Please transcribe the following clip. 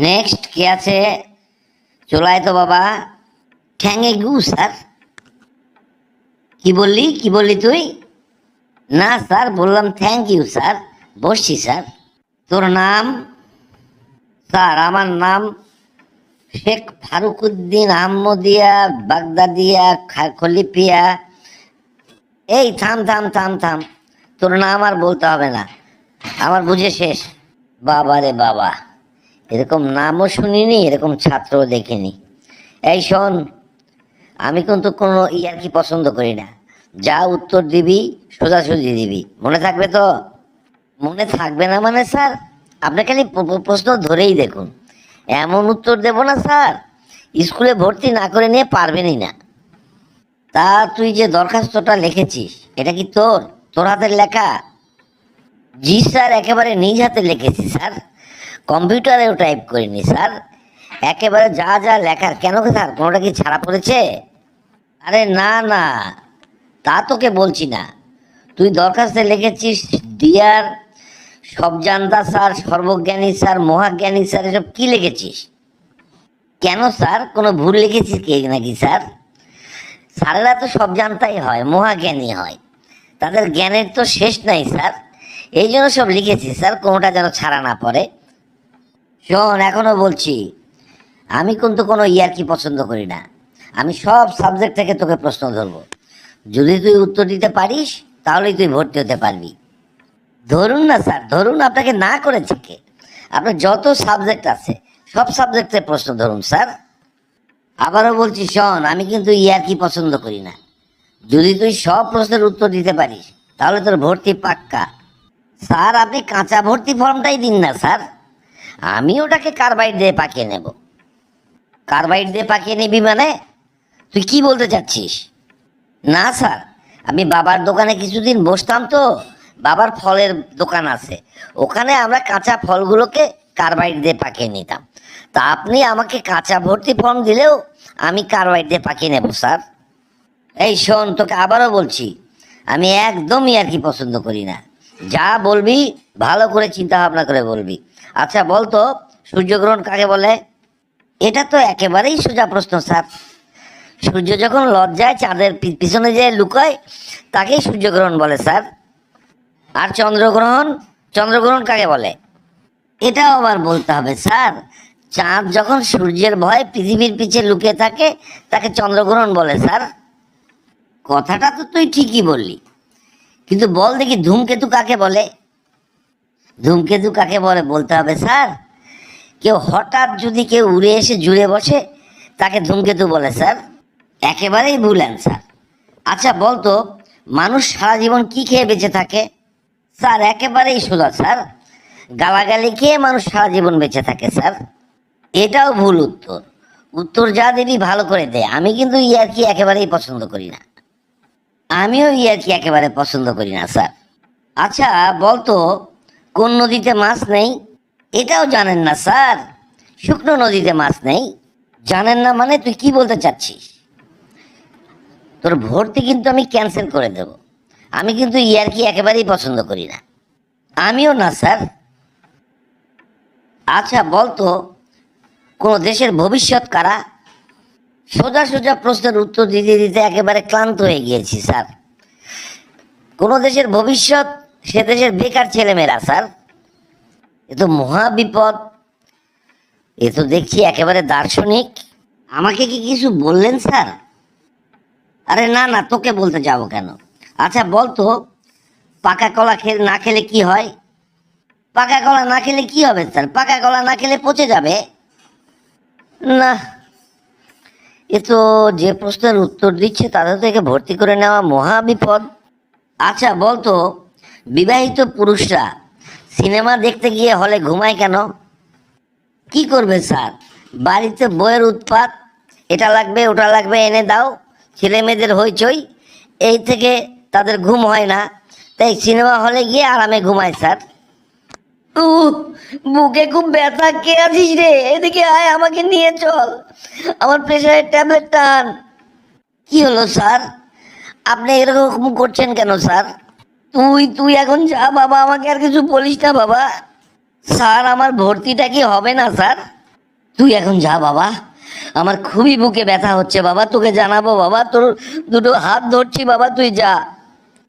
Next কে আছে? চলায় তো বাবা, ঠ্যাঙে গু, স্যার। কি বললি? কি বললি তুই? না, স্যার, বললাম থ্যাংক ইউ স্যার। বসছি, স্যার। তোর নাম? স্যার, আমার নাম শেখ ফারুকুদ্দিন আহমদিয়া, বাগদাদিয়া খা- খলিফিয়া এই, থাম থাম থাম থাম। তোর নাম আর বলতে হবে না। আমার বুঝে শেষ। বাবা রে বাবা। এরকম নামও শুনিনি, এরকম ছাত্রও দেখিনি। এই শোন, আমি কিন্তু কোনো ইয়ার্কি পছন্দ করি না। যা উত্তর দিবি, সোজাসুজি দিবি। মনে থাকবে তো? মনে থাকবে না মানে স্যার? আপনি খালি প্রশ্ন ধরেই দেখুন। এমন উত্তর দেব না, স্যার? স্কুলে ভর্তি না করে নিয়ে পারবেনই না। তা তুই যে দরখাস্তটা লিখেছিস, এটা কি তোর? তোর হাতের লেখা? জি, স্যার, একেবারে নিজ হাতে লিখেছি, স্যার। কম্পিউটারেও টাইপ করিনি স্যার একেবারে যা যা লেখার কেন স্যার কোনোটা কি ছাড়া পড়েছে? আরে না না। তা তোকে বলছি না। তুই দরখাস্তে লিখেছিস ডিয়ার সব জানতা স্যার সর্বজ্ঞানী স্যার মহাজ্ঞানী স্যার এসব কি লিখেছিস? কেন স্যার কোনো ভুল লিখেছিস কে নাকি স্যার স্যারেরা তো সব জানতাই হয়, মহাজ্ঞানী হয়। তাদের জ্ঞানের তো শেষ নাই স্যার এই জন্য সব লিখেছি স্যার কোনোটা যেন ছাড়া না পড়ে। শোন, এখনও বলছি, আমি কিন্তু কোনো ইয়ার্কি পছন্দ করি না। আমি সব সাবজেক্ট থেকে তোকে প্রশ্ন ধরবো। যদি তুই উত্তর দিতে পারিস, তাহলেই তুই ভর্তি হতে পারবি। ধরুন না স্যার, ধরুন আপনাকে না করেছে কে আপনার যত সাবজেক্ট আছে, সব সাবজেক্টে প্রশ্ন ধরুন স্যার। আবারও বলছি, শোন, আমি কিন্তু ইয়ার্কি পছন্দ করি না। যদি তুই সব প্রশ্নের উত্তর দিতে পারিস, তাহলে তোর ভর্তি পাক্কা। স্যার, আপনি কাঁচা ভর্তি ফর্মটাই দিন না, স্যার। আমি ওটাকে কার্বাইড দিয়ে পাকিয়ে নেব। কার্বাইড দিয়ে পাকিয়ে নিবি মানে? তুই কি বলতে চাচ্ছিস? না, স্যার। আমি বাবার দোকানে কিছুদিন বসতাম তো, বাবার ফলের দোকান আছে। ওখানে আমরা কাঁচা ফলগুলোকে কার্বাইড দিয়ে পাকিয়ে নিতাম। তা আপনি আমাকে কাঁচা ভর্তি ফর্ম দিলেও আমি কার্বাইড দিয়ে পাকিয়ে নেব, স্যার। এই শোন, তোকে আবারও বলছি, আমি একদমই আর কি পছন্দ করি না। যা বলবি, ভালো করে চিন্তা ভাবনা করে বলবি। আচ্ছা বল তো সূর্যগ্রহণ কাকে বলে? এটা তো একেবারেই সোজা প্রশ্ন, স্যার। সূর্য যখন লজ্জায় চাঁদের পিছনে যে লুকায়, তাকেই সূর্যগ্রহণ বলে, স্যার। আর চন্দ্রগ্রহণ চন্দ্রগ্রহণ কাকে বলে? এটাও আবার বলতে হবে, স্যার। চাঁদ যখন সূর্যের ভয় পৃথিবীর পিছে লুকিয়ে থাকে, তাকে চন্দ্রগ্রহণ বলে, স্যার। কথাটা তো তুই ঠিকই বললি। কিন্তু বল দেখি ধূমকেতু কাকে বলে? ধূমকেতু কাকে বলে, বলতে হবে, স্যার, কেউ হঠাৎ যদি কেউ উড়ে এসে জুড়ে বসে, তাকে ধূমকেতু বলে, স্যার। একেবারেই ভুল অ্যান্সার আচ্ছা বলতো মানুষ সারা জীবন কি খেয়ে বেঁচে থাকে? স্যার, একেবারেই সোজা, স্যার। গালাগালি খেয়ে মানুষ সারা জীবন বেঁচে থাকে, স্যার। এটাও ভুল উত্তর। উত্তর যা দিবি ভালো করে দে। আমি কিন্তু ইয়ার্কি একেবারেই পছন্দ করি না। আমিও ইয়ার্কি একেবারে পছন্দ করি না, স্যার। আচ্ছা বলতো কোন নদীতে মাছ নেই? এটাও জানেন না, স্যার। শুকনো নদীতে মাছ নেই। জানেন না মানে তুই কি বলতে চাচ্ছিস? তোর ভর্তি কিন্তু আমি ক্যান্সেল করে দেব। আমি কিন্তু ইয়ার্কি একেবারেই পছন্দ করি না। আমিও না, স্যার। আচ্ছা বলতো কোনো দেশের ভবিষ্যৎ কারা? সোজা সোজা প্রশ্নের উত্তর দিতে দিতে একেবারে ক্লান্ত হয়ে গিয়েছি, স্যার। কোনো দেশের ভবিষ্যৎ সে দেশের বেকার ছেলেমেয়েরা, স্যার। এ তো মহা বিপদ। এ তো দেখছি একেবারে দার্শনিক। আমাকে কি কিছু বললেন, স্যার? আরে না না, তোকে বলতে যাব কেন? আচ্ছা বলতো পাকা কলা খেলে, না খেলে কি হয়? পাকা কলা না খেলে কি হবে, স্যার? পাকা কলা না খেলে পচে যাবে? না। এ তো যে প্রশ্নের উত্তর দিচ্ছে তাদের থেকে ভর্তি করে নেওয়া মহা বিপদ। আচ্ছা বলতো বিবাহিত পুরুষরা সিনেমা দেখতে গিয়ে হলে ঘুমায় কেন? কি করবে স্যার? বাড়িতে বইয়ের উৎপাত, এটা লাগবে, ওটা লাগবে, এনে দাও, ছেলে মেয়েদের হইচই, এই থেকে তাদের ঘুম হয় না। তাই সিনেমা হলে গিয়ে আরামে ঘুমায়, স্যার। বুকে খুব ব্যথা, কে আছিস রে? এদিকে আয়, আমাকে নিয়ে চল। আমার প্রেশারের ট্যাবলেট টান। কি হলো, স্যার? আপনি এরকম করছেন কেন, স্যার? তুই তুই এখন যা বাবা, আমাকে আর কিছু বলিস না বাবা। স্যার, আমার ভর্তিটা কি হবে না, স্যার? তুই এখন যা বাবা। আমার খুবই বুকে ব্যথা হচ্ছে বাবা, তোকে জানাব বাবা। তোর দুটো হাত ধরছি বাবা, তুই যা।